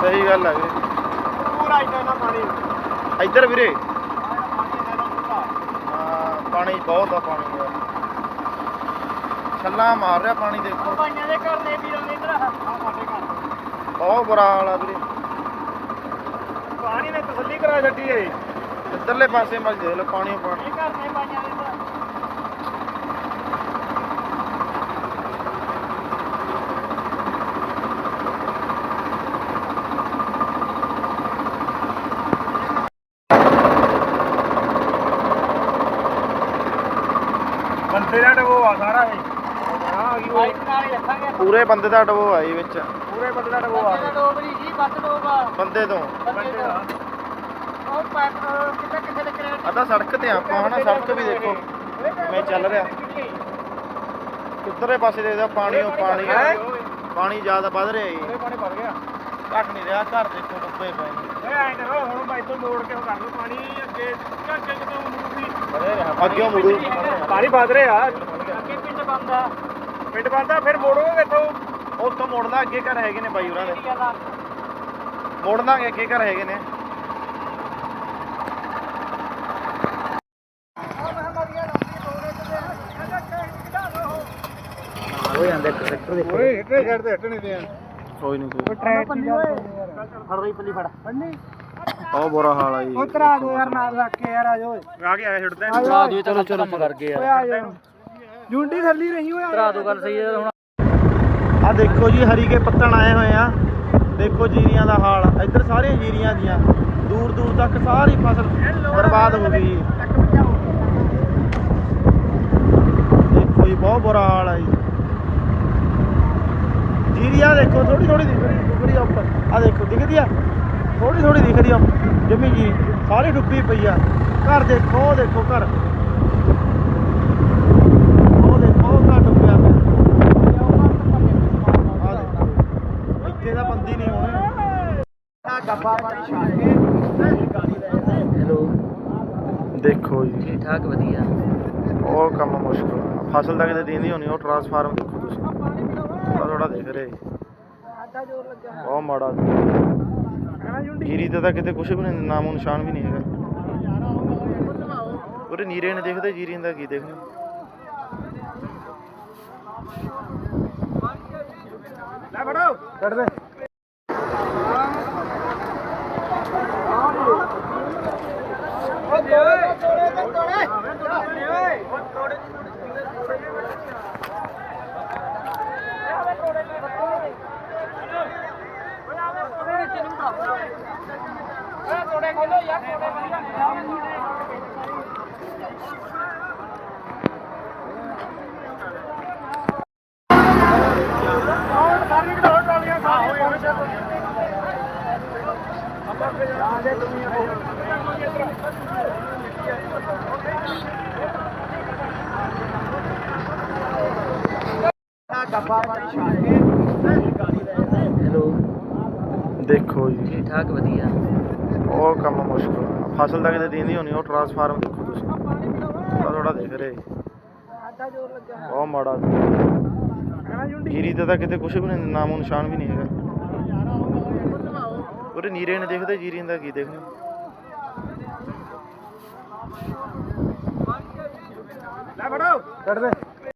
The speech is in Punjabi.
ਸਹੀ ਗੱਲ ਹੈ ਪੂਰਾ ਇੱਥੇ ਨਾ ਪਾਣੀ ਇੱਧਰ ਵੀਰੇ। ਪਾਣੀ ਬਹੁਤ ਆ, ਪਾਣੀ ਛੱਲਾ ਮਾਰ ਰਿਹਾ ਪਾਣੀ ਦੇਖੋ ਬਾਈਆਂ ਦੇ ਘਰ ਨੇ ਵੀਰਾਂ ਦੇ ਇੱਧਰ ਆ ਸਾਡੇ ਘਰ ਬਹੁਤ ਬੁਰਾ ਹਾਲ ਆ ਵੀਰੇ। ਪਾਣੀ ਨੇ ਤਸੱਲੀ ਕਰਾ ਛੱਡੀ ਏ। ਇੱਧਰਲੇ ਪਾਸੇ ਮੱਲ ਦੇਖ ਲਓ ਪਾਣੀ ਪਾਣੀ ਇਹ ਘਰ ਨੇ ਬਾਈਆਂ ਦੇ ਇੱਧਰ ਬੰਦੇ ਦਾ ਡਬੋ ਆ ਸਾਰਾ ਇਹ। ਆ ਪੂਰੇ ਬੰਦੇ ਦਾ ਡਬੋ ਆਈ ਵਿੱਚ। ਪੂਰੇ ਬੰਦੇ ਦਾ ਡਬੋ ਆ। ਗਿਆ ਡੋਬਰੀ ਜੀ ਵੱਧ ਡੋਬਾ ਬੰਦੇ ਤੋਂ। ਬੰਦੇ ਦਾ। ਉਹ ਪੈਪ ਕਿੱਥੇ ਕਿੱਥੇ ਲੱਗ ਰਿਹਾ? ਆ ਤਾਂ ਸੜਕ ਤੇ ਆਪਾਂ ਹਨਾ? ਸੜਕ ਵੀ ਦੇਖੋ। ਕਿਵੇਂ ਚੱਲ ਰਿਹਾ। ਕਿੱਧਰੇ ਪਾਸੇ ਦੇਖਦਾ ਪਾਣੀ ਓ ਪਾਣੀ ਆ। ਪਾਣੀ ਜ਼ਿਆਦਾ ਵੱਧ ਰਿਹਾ ਜੀ। ਪਾਣੀ ਭਰ ਗਿਆ। ਘਟ ਨਹੀਂ ਰਿਹਾ ਘਰ ਦੇਖੋ ਡੁੱਬੇ ਪਏ ਨੇ। ਓਏ ਐਂ ਕਰੋ ਹੁਣ ਬਾਈ ਤੋਂ ਮੋੜ ਕੇ ਉਹ ਕਰ ਲਓ? ਪਾਣੀ ਅੱਗੇ ਅੱਗੇ ਕਿਤੇ ਮੁੜੂਗੀ? ਅੱਗੇ ਮੁੜੂ। ਪਾਣੀ ਵੱਧ ਰਿਹਾ। ਅੱਗੇ ਪਿੰਡ ਬੰਦਾ ਪਿੰਡ ਬੰਦਾ ਫਿਰ ਮੋੜੋਗੇ ਕਿੱਥੋਂ? ਉਸ ਤੋਂ ਮੁੜਦਾ ਅੱਗੇ ਘਰ ਹੈਗੇ ਨੇ ਬਾਈ ਉਹਨਾਂ ਦੇ। ਏਰੀਆ ਦਾ ਮੁੜ ਦਾਂਗੇ ਅੱਗੇ ਘਰ ਹੈਗੇ ਨੇ। ਓਏ ਇੱਥੇ ਛੱਡ ਦੇ ਹਟਣੇ ਤੇ ਕੋਈ ਨਹੀਂ ਕੋਈ। ਟਰੈਕ ਦੀ ਓਏ ਫੜ ਰਹੀ ਪੱਲੀ ਫੜ। ਫੜਨੀ ਬਹੁਤ ਬੁਰਾ ਹਾਲ ਆ ਜੀ। ਉਤਰਾ ਦੋ ਯਾਰ ਨਾਲ ਰੱਖ ਕੇ ਯਾਰ ਆ ਜਾਓ ਆ ਕੇ ਆ ਛੱਡਦਾ ਆ ਜੀ ਚਲੋ ਚਲੋ ਕਰ ਗਏ ਓਏ ਆ ਜਾਓ। ਜੁੰਡੀ ਥੱਲੀ ਰਹੀ ਓਏ ਭਰਾ ਦੋ ਗੱਲ ਸਹੀ ਹੈ ਹੁਣ ਆ ਦੇਖੋ ਜੀ ਹਰੀ ਕੇ ਪੱਤਣ ਆਏ ਹੋਏ ਆ। ਦੇਖੋ ਜੀਰੀਆਂ ਦਾ ਹਾਲ। ਇੱਧਰ ਸਾਰੀਆਂ ਜੀਰੀਆਂ ਦੀਆਂ ਦੂਰ ਦੂਰ ਤੱਕ ਸਾਰੀ ਫਸਲ ਬਰਬਾਦ ਹੋ ਗਈ। ਦੇਖੋ ਜੀ ਬਹੁਤ ਬੁਰਾ ਹਾਲ ਆ ਜੀ। ਜੀਰੀਆਂ ਦੇਖੋ ਥੋੜੀ ਥੋੜੀ ਦਿਖ ਰਹੀ ਆ ਉੱਪਰ। ਆ ਦੇਖੋ ਦਿਖਦੀ ਆ? ਥੋੜੀ ਥੋੜੀ ਦਿਖ ਰਹੀ ਆ। ਜਮੀ ਜੀ ਸਾਰੀ ਡੁੱਬੀ ਪਈ ਆ। ਘਰ ਦੇਖੋ ਦੇਖੋ ਘਰ ਉਹ ਦੇਖੋ ਉਹ ਘਰ ਡੁੱਬਿਆ ਪਿਆ ਆ ਦੇਖੋ ਇੱਥੇ ਤਾਂ ਬੰਦੀ ਨਹੀਂ ਹੋਣੀ ਗੱਬਾ ਪਾਣੀ ਛਾੜ ਕੇ ਗਾੜੀ ਲੈ ਹੈਲੋ ਦੇਖੋ ਜੀ। ਠੀਕ ਠਾਕ ਵਧੀਆ। ਉਹ ਕੰਮ ਮੁਸ਼ਕਲ ਆ। ਫਸਲ ਤਾਂ ਕਿਤੇ ਦੀਂਦੀ ਹੋਣੀ ਉਹ ਟਰਾਂਸਫਾਰਮ ਦੇਖੋ ਤੁਸੀਂ। ਥੋੜਾ ਥੋੜਾ ਦਿਖ ਰਿਹਾ। ਬਹੁਤ ਮਾੜਾ ਕਹਣਾ ਜੁੰਡੀ ਜੀਰੀ ਤੇ ਤਾਂ ਕਿਤੇ ਕੁਝ ਵੀ ਨਹੀਂ ਨਾਮੋ ਨਿਸ਼ਾਨ ਵੀ ਨਹੀਂ ਹੈਗਾ। ਉਹਦੇ ਨੀਰੇ ਨੇ ਦੇਖਦੇ ਜੀਰੀ ਦਾ ਕੀ ਦੇਖਣਾ। ਲੈ ਫੜੋ। ਕੱਢ ਦੇ ਤੋੜੇ ਖੋਲੋ ਯਾਰ ਤੋੜੇ ਵਧੀਆ ਗੱਬਾ ਪਾਣੀ ਛਾੜ ਕੇ ਗਾੜੀ ਲੈ ਹੈਲੋ। ਦੇਖੋ ਜੀ। ਠੀਕ ਠਾਕ ਵਧੀਆ। ਉਹ ਕੰਮ ਮੁਸ਼ਕਲ ਆ। ਫਸਲ ਤਾਂ ਕਿਤੇ ਦੀਂਦੀ ਹੋਣੀ ਉਹ ਟਰਾਂਸਫਾਰਮ ਦੇਖੋ ਤੁਸੀਂ। ਥੋੜਾ ਥੋੜਾ ਦਿਖ ਰਿਹਾ। ਜੀ ਆਡਾ ਜ਼ੋਰ ਲੱਗਾ ਬਹੁਤ ਮਾੜਾ ਜੀਰੀ ਤੇ ਤਾਂ ਕਿਤੇ ਕੁਝ ਵੀ ਨਹੀਂ ਨਾਮੋ ਨਿਸ਼ਾਨ ਵੀ ਨਹੀਂ ਹੈਗਾ। ਉਹਦੇ ਨੀਰੇ ਨੇ ਦੇਖਦੇ ਜੀਰੀ ਦਾ ਕੀ ਦੇਖਣਾ ਲੈ ਫੜੋ। ਕੱਢ ਦੇ।